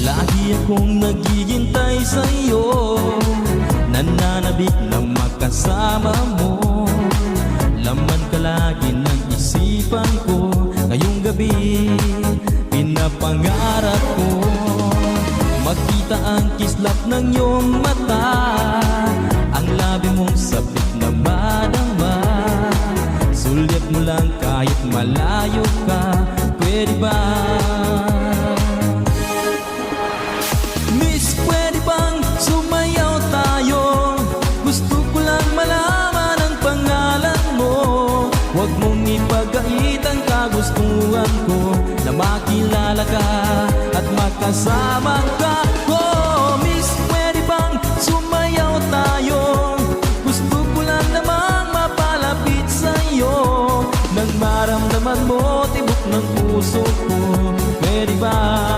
Lagi akong naghihintay sa'yo. Nananabik na makasama mo. Laman ka lagi ng isipan ko. Ngayong gabi, pinapangarap ko. Makita ang kislap ng iyong mata. Ang labi mong sabik na madama. Sulit mo lang kahit malayo ka Huwag mong ipagait ang kagustuhan ko Na makilala ka at makasama ka. Oh, miss, pwede bang sumayaw tayo? Gusto ko lang namang mapalapit sa'yo. Nang maramdaman mo, tibok ng puso ko. Pwede bang